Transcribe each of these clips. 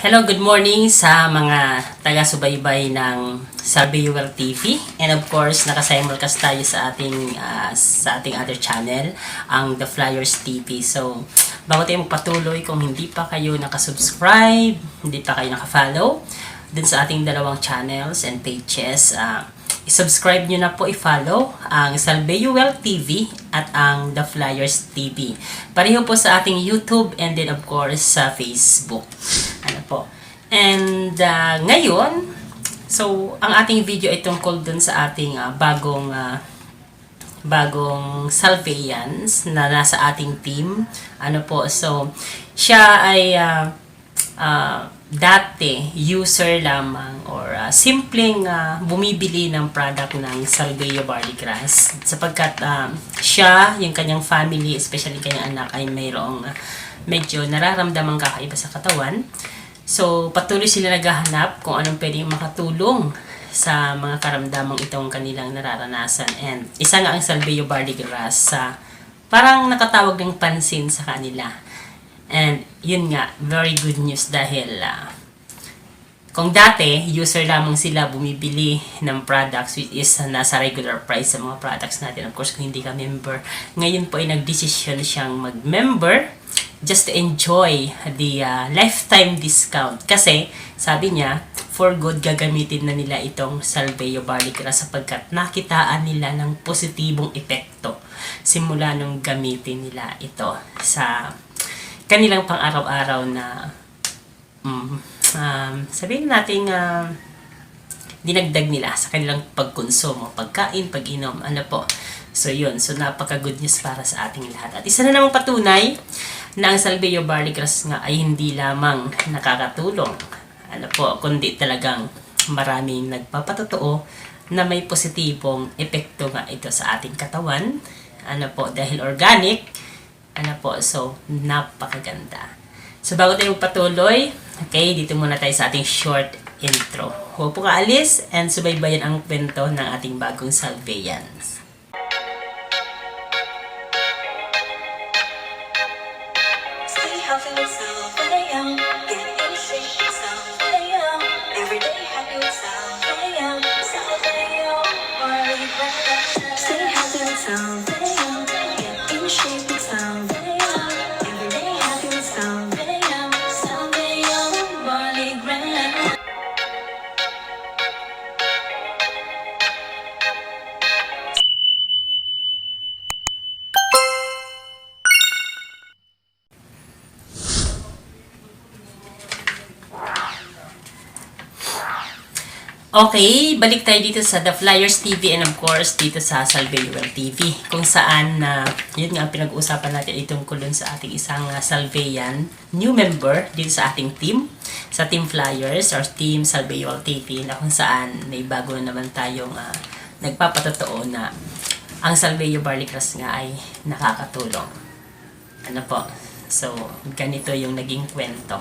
Hello, good morning sa mga taga-subaybay ng Salvayuel TV. And of course, nakasimulcast tayo sa ating ah, sa ating other channel, ang The Flyers TV. So, bago tayo magpatuloy, kung hindi pa kayo nakasubscribe, hindi pa kayo nakafollow, dun sa ating dalawang channels and pages, ah, i-subscribe nyo na po, i-follow ang Salvayuel TV at ang The Flyers TV. Pareho po sa ating YouTube and then of course sa Facebook. Po. And ah, ngayon, so ang ating video ay tungkol dun sa ating ah, bagong ah, bagong Salvayans na nasa ating team. Ano po, so siya ay ah, ah, dati user lamang or ah, simpleng ah, bumibili ng product ng Salveo Barley Grass sapagkat ah, siya, yung kanyang family, especially kanyang anak ay mayroong ah, medyo nararamdamang kakaiba sa katawan. So, patuloy sila naghahanap kung anong pwedeng makatulong sa mga karamdamang itong kanilang nararanasan. And isa nga ang Salveo Barley Grass sa parang nakatawag ng pansin sa kanila. And yun nga, very good news dahil ah, kung dati, user lamang sila bumibili ng products which is nasa regular price sa mga products natin. Of course, kung hindi ka member. Ngayon po ay nagdesisyon siyang mag-member just to enjoy the ah, lifetime discount. Kasi, sabi niya, for good gagamitin na nila itong Salveo Barley Grass sapagkat nakitaan nila ng positibong epekto simula nung gamitin nila ito sa kanilang pang-araw-araw na mm, um, sabihin natin uh, dinagdag nila sa kanilang pagkonsumo, pagkain, pag-inom, ano po. So yun, so napaka-good news para sa ating lahat. At isa na namang patunay na ang Salveo Barley Grass nga ay hindi lamang nakakatulong, ano po, kundi talagang maraming nagpapatotoo na may positibong epekto nga ito sa ating katawan. Ano po, dahil organic, ano po, so napakaganda. So bago tayo magpatuloy, okay, dito muna tayo sa ating short intro. Huwag po kaalis and subaybayan ang kwento ng ating bagong Salveans. Okay, balik tayo dito sa The Flyers TV and of course dito sa Salveuel TV kung saan na yun nga pinag-uusapan natin itong kulon sa ating isang uh, Salveyan new member dito sa ating team sa Team Flyers or Team Salveuel TV na kung saan may bago na naman tayong uh, nagpapatotoo na ang Salveo Barley nga ay nakakatulong. Ano po? So, ganito yung naging kwento.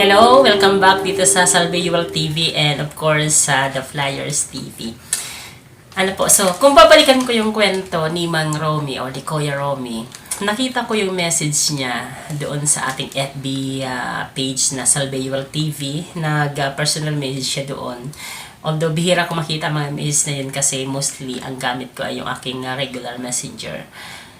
Hello! Welcome back dito sa Salveuel TV and of course sa The Flyers TV. Ano po, so kung babalikan ko yung kwento ni Mang Romy o ni Kuya Romy, nakita ko yung message niya doon sa ating FB ah, page na Salveuel TV. Nag-personal message siya doon. Although bihira ko makita mga messages na yun kasi mostly ang gamit ko ay yung aking ah, regular messenger.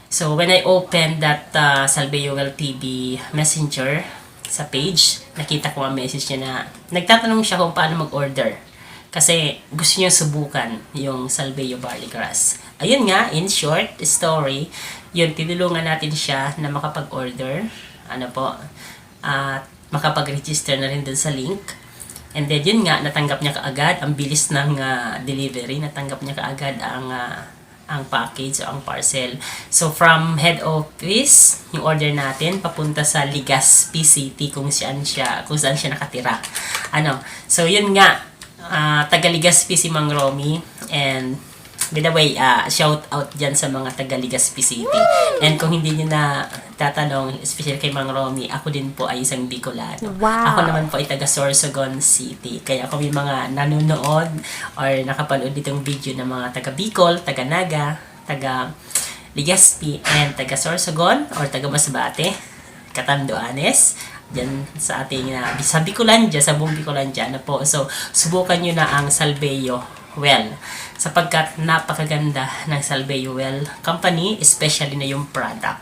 So when I opened that uh, Salveuel TV messenger sa page, nakita ko ang message niya na nagtatanong siya kung paano mag-order. Kasi gusto niya subukan yung Salveo Barley Grass. Ayun nga, in short story, yun, tinulungan natin siya na makapag-order. Ano po, at makapag-register na rin dun sa link. And then yun nga, natanggap niya kaagad, ang bilis ng ah, delivery, natanggap niya kaagad ang ah, ang package o ang parcel. So from head office, yung order natin papunta sa Legazpi City kung saan siya kung saan siya nakatira. Ano? So yun nga ah, taga Legazpi si Mang Romy and by the way, ah, shout out dyan sa mga taga Legazpi City. And kung hindi niyo na tatanong, especially kay Mang Romy, ako din po ay isang Bicolano. Wow. Ako naman po ay taga Sorsogon City. Kaya kung may mga nanonood or nakapanood nitong video ng mga taga Bicol, taga Naga, taga Legazpi and taga Sorsogon or taga Masbate, Catanduanes, dyan sa ating uh, sa Bicolandia, sa buong Bicolandia na po. So, subukan nyo na ang Salveyo Well sapagkat napakaganda ng Salveyo Well Company, especially na yung product.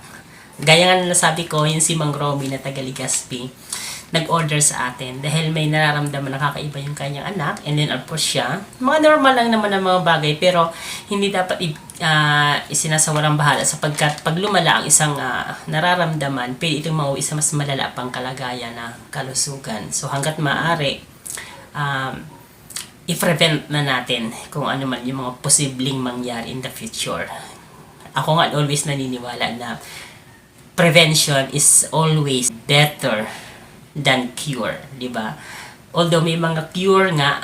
Gaya nga na nasabi ko, yung si Mang Romy na taga Legazpi, nag-order sa atin dahil may nararamdaman na kakaiba yung kanyang anak and then of course siya, mga normal lang naman ang mga bagay pero hindi dapat ah, isinasawalang bahala sapagkat pag lumala ang isang ah, nararamdaman, pwede itong mauwi sa mas malala pang kalagayan na kalusugan. So hanggat maaari, um, i-prevent na natin kung ano man yung mga posibleng mangyari in the future. Ako nga always naniniwala na prevention is always better than cure, di ba? Although may mga cure nga,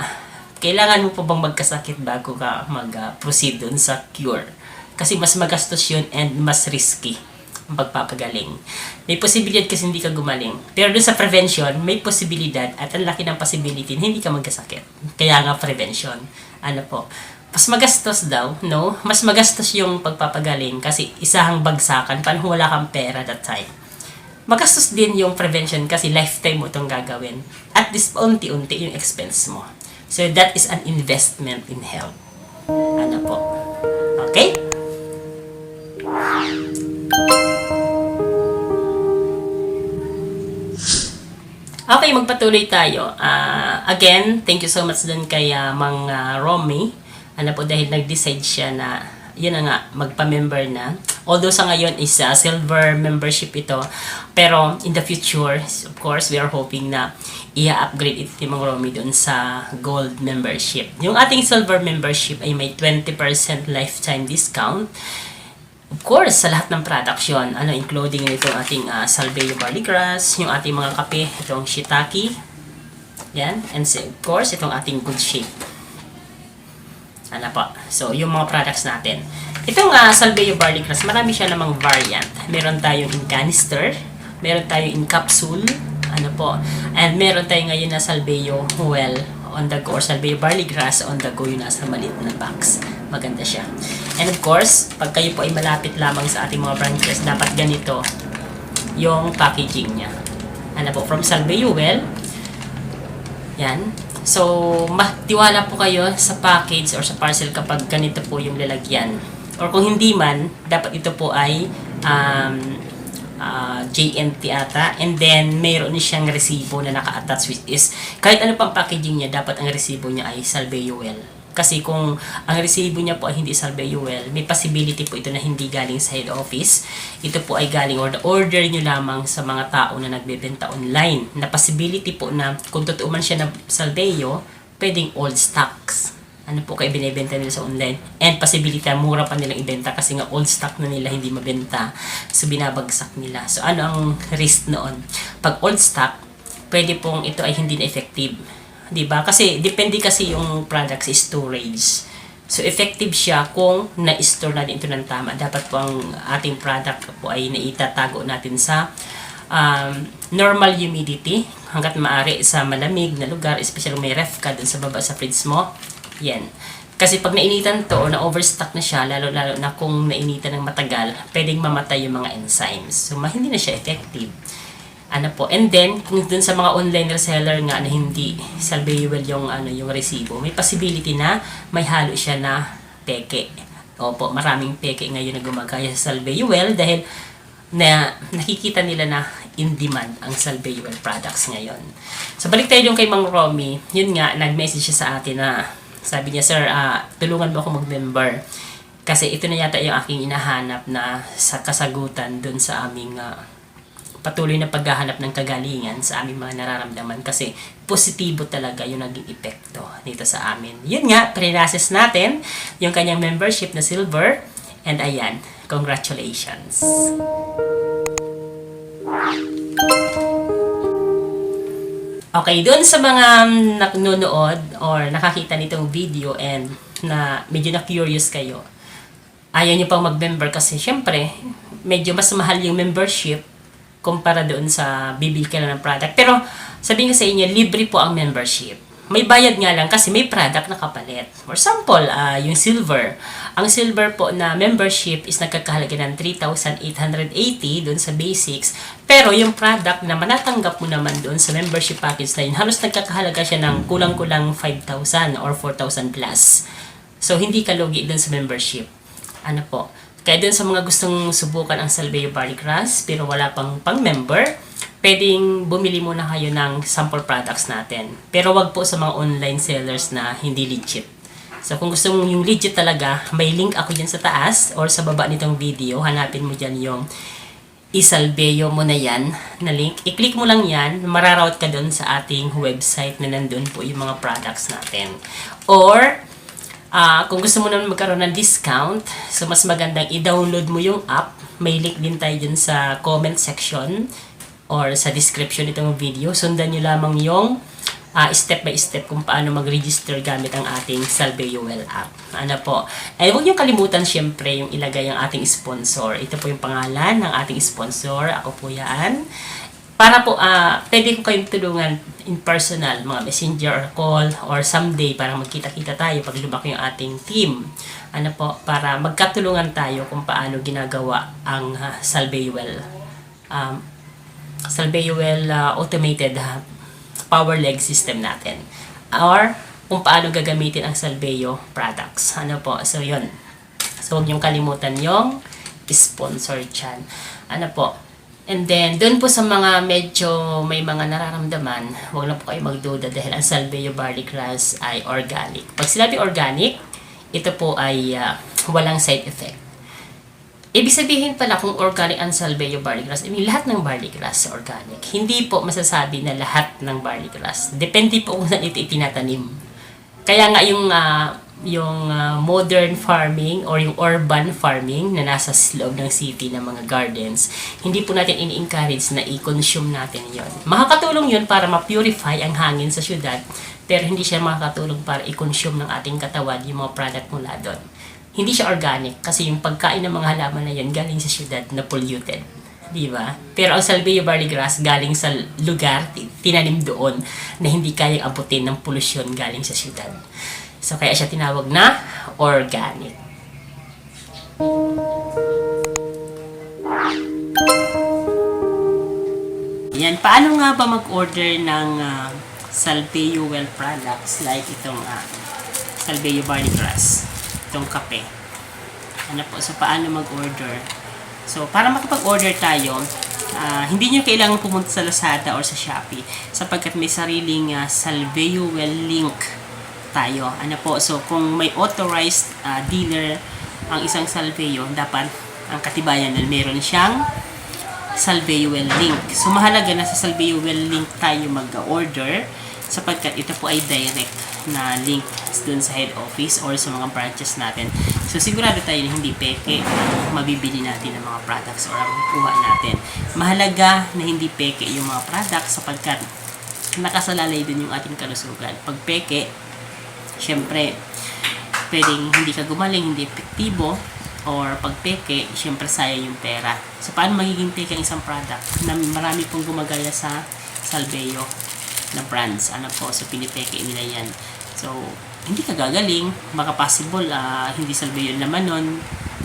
kailangan mo pa bang magkasakit bago ka mag-proceed dun sa cure? Kasi mas magastos yun and mas risky pagpapagaling. May posibilidad kasi hindi ka gumaling. Pero dun sa prevention, may posibilidad at ang laki ng possibility na hindi ka magkasakit. Kaya nga prevention. Ano po? Mas magastos daw, no? Mas magastos yung pagpapagaling kasi isahang bagsakan paano wala kang pera that time. Magastos din yung prevention kasi lifetime mo itong gagawin. At this unti-unti yung expense mo. So that is an investment in health. Ano po? Okay, magpatuloy tayo. Ah, again, thank you so much dun kay ah, Mang ah, Romy. Ano po, dahil nag-decide siya na, yun na nga, magpa-member na. Although sa ngayon is ah, silver membership ito. Pero in the future, of course, we are hoping na i-upgrade ito ni Mang Romy dun sa gold membership. Yung ating silver membership ay may 20% lifetime discount. Of course, sa lahat ng products yun, ano, including nito ating uh, Salveyo Barley Grass, yung ating mga kape, itong Shiitake, yan, and of course, itong ating Good Shape. Ano po? So, yung mga products natin. Itong uh, Salveyo Barley Grass, marami siya namang variant. Meron tayong in canister, meron tayong in capsule, ano po, and meron tayong ngayon na Salveyo Well on the go, or Salveyo Barley Grass on the go, yung nasa maliit na box. Maganda siya. And of course, pag kayo po ay malapit lamang sa ating mga branches, dapat ganito yung packaging niya. Ano po, from Salveyo Well. Yan. So, matiwala po kayo sa package or sa parcel kapag ganito po yung lalagyan. Or kung hindi man, dapat ito po ay um, ah, JNT ata. And then, mayroon siyang resibo na naka-attach which is, kahit ano pang packaging niya, dapat ang resibo niya ay Salveyo Well. Kasi kung ang resibo niya po ay hindi Salveyo Well, may possibility po ito na hindi galing sa head office. Ito po ay galing or order nyo lamang sa mga tao na nagbebenta online. Na possibility po na kung totoo man siya na Salveyo, pwedeng old stocks. Ano po kayo binibenta nila sa online. And possibility mura pa nilang ibenta kasi nga old stock na nila hindi mabenta. So binabagsak nila. So ano ang risk noon? Pag old stock, pwede pong ito ay hindi na effective. 'Di ba? Kasi depende kasi yung product sa storage. So effective siya kung na-store natin ito ng tama. Dapat po ang ating product po ay naitatago natin sa um, normal humidity hanggat maaari sa malamig na lugar, especially may ref ka dun sa baba sa fridge mo. Yan. Kasi pag nainitan to na-overstock na siya, lalo-lalo na kung nainitan ng matagal, pwedeng mamatay yung mga enzymes. So, hindi na siya effective. Ano po. And then, kung dun sa mga online reseller nga na hindi salvageable yung, ano, yung resibo, may possibility na may halo siya na peke. Opo, maraming peke ngayon na gumagaya sa Salveywell dahil na nakikita nila na in demand ang Salveywell products ngayon. So balik tayo yung kay Mang Romy, yun nga, nag-message siya sa atin na sabi niya, Sir, ah, tulungan mo ako mag-member. Kasi ito na yata yung aking inahanap na sa kasagutan dun sa aming ah, patuloy na paghahanap ng kagalingan sa aming mga nararamdaman kasi positibo talaga yung naging epekto dito sa amin. Yun nga, pre-process natin yung kanyang membership na silver and ayan, congratulations. Okay, doon sa mga nanonood or nakakita nitong video and na medyo na-curious kayo, ayaw nyo pang mag-member kasi syempre, medyo mas mahal yung membership kumpara doon sa bibili ka ng product. Pero sabihin ko sa inyo, libre po ang membership. May bayad nga lang kasi may product na kapalit. For example, ah, yung silver. Ang silver po na membership is nagkakahalaga ng 3,880 doon sa basics. Pero yung product na manatanggap mo naman doon sa membership package na yun, halos nagkakahalaga siya ng kulang-kulang 5,000 or 4,000 plus. So, hindi ka lugi doon sa membership. Ano po? Kaya doon sa mga gustong subukan ang Salveo Barley Grass pero wala pang pang-member, pwedeng bumili muna kayo ng sample products natin. Pero wag po sa mga online sellers na hindi legit. So kung gusto mo yung legit talaga, may link ako dyan sa taas or sa baba nitong video. Hanapin mo dyan yung isalbeo mo na yan na link. I-click mo lang yan, mararoute ka doon sa ating website na nandun po yung mga products natin. Or, ah kung gusto mo naman magkaroon ng discount, so mas magandang i-download mo yung app. May link din tayo dun sa comment section or sa description nitong video. Sundan nyo lamang yung ah, step by step kung paano mag-register gamit ang ating Salveo Well app. Ano po? Eh, huwag niyo kalimutan syempre yung ilagay ang ating sponsor. Ito po yung pangalan ng ating sponsor. Ako po yan. Para po, ah, pwede ko kayong tulungan in personal, mga messenger or call, or someday para magkita-kita tayo pag lumaki yung ating team. Ano po, para magkatulungan tayo kung paano ginagawa ang uh, Salveuel um, Salveuel uh, automated uh, power leg system natin. Or kung paano gagamitin ang Salveo products. Ano po? So, yun. So, huwag niyong kalimutan yung sponsor chan. Ano po? And then, doon po sa mga medyo may mga nararamdaman, huwag na po kayo magduda dahil ang Salveo Barley Grass ay organic. Pag sinabi organic, ito po ay ah, walang side effect. Ibig sabihin pala kung organic ang Salveo barley grass, I mean, lahat ng barley grass organic. Hindi po masasabi na lahat ng barley grass. Depende po kung saan ito itinatanim. Kaya nga yung ah, yung ah, modern farming or yung urban farming na nasa loob ng city ng mga gardens, hindi po natin ini-encourage na i-consume natin yon. Makakatulong yun para ma-purify ang hangin sa syudad, pero hindi siya makakatulong para i-consume ng ating katawan yung mga product mula doon hindi siya organic kasi yung pagkain ng mga halaman na yun galing sa syudad na polluted. Di ba? Pero ang Salveo barley grass galing sa lugar, ti- tinanim doon na hindi kayang abutin ng polusyon galing sa syudad. So kaya siya tinawag na organic. Yan, paano nga ba mag-order ng uh, Salveo well products like itong uh, Salveo barley grass? Itong kape. Ano po, so paano mag-order? So, para makapag-order tayo, ah, hindi nyo kailangan pumunta sa Lazada or sa Shopee sapagkat may sariling uh, Salveo Well link tayo. Ano po, so kung may authorized ah, dealer ang isang Salveo, dapat ang katibayan na meron siyang Salveo Well link. So, mahalaga na sa Salveo Well link tayo mag-order sapagkat ito po ay direct na link dun sa head office or sa mga branches natin. So, sigurado tayo na hindi peke ang mabibili natin ng mga products or ang kuha natin. Mahalaga na hindi peke yung mga products sapagkat nakasalalay dun yung ating kalusugan. Pag peke, syempre, pwedeng hindi ka gumaling, hindi epektibo, or pag peke, syempre sayang yung pera. So, paano magiging peke ang isang product na marami pong gumagaya sa Salveo na brands. Ano po, so pinipeke nila yan. So, hindi ka gagaling. Baka possible, ah, hindi Salveo yung laman nun.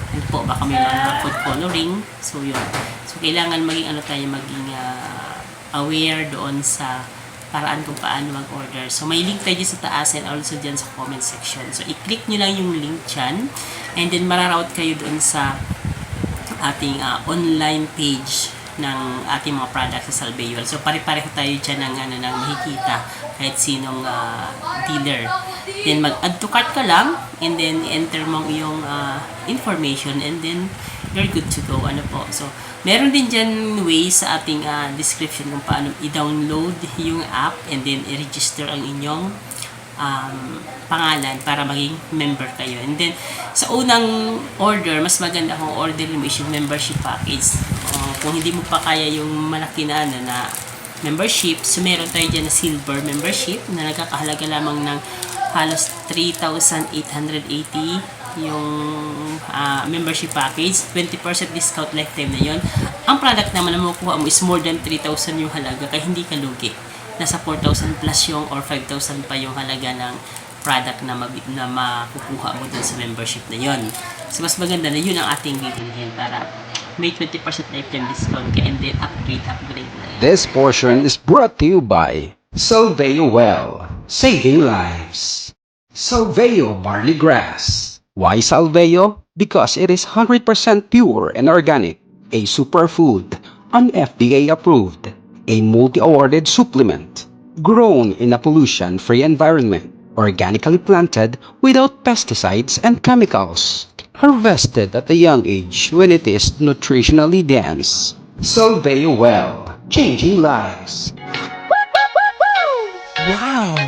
Ano po, baka may mga food coloring. So, yun. So, kailangan maging ano tayo, maging ah, aware doon sa paraan kung paano mag-order. So, may link tayo sa taas and also dyan sa comment section. So, i-click nyo lang yung link dyan. And then, mararoute kayo doon sa ating ah, online page ng ating mga products sa Salveuel. So, pare-pareho tayo dyan ng, ano, ng makikita kahit sinong ah, dealer. Then, mag-add to cart ka lang and then, enter mo iyong ah, information and then, you're good to go. Ano po. So, meron din dyan ways sa ating ah, description kung paano i-download yung app and then, i-register ang inyong um, pangalan para maging member kayo. And then, sa unang order, mas maganda kung order mo is yung membership package. Uh, kung hindi mo pa kaya yung malaki na, ano, na membership, so meron tayo dyan na silver membership na nagkakahalaga lamang ng halos 3,880 yung ah, membership package, 20% discount lifetime na yon. Ang product naman na makukuha mo is more than 3,000 yung halaga, kaya hindi ka lugi nasa 4,000 plus yung or 5,000 pa yung halaga ng product na, mabi- na makukuha mo dun sa membership na yon. So, mas maganda na yun ang ating bibilhin para may 20% lifetime discount ka and then upgrade, upgrade na. This portion is brought to you by Solveo Well, saving lives. Solveo Barley Grass. Why Solveo? Because it is 100% pure and organic, a superfood, an FDA approved, a multi-awarded supplement, grown in a pollution-free environment, organically planted without pesticides and chemicals, harvested at a young age when it is nutritionally dense. Solvay well, changing lives. Wow!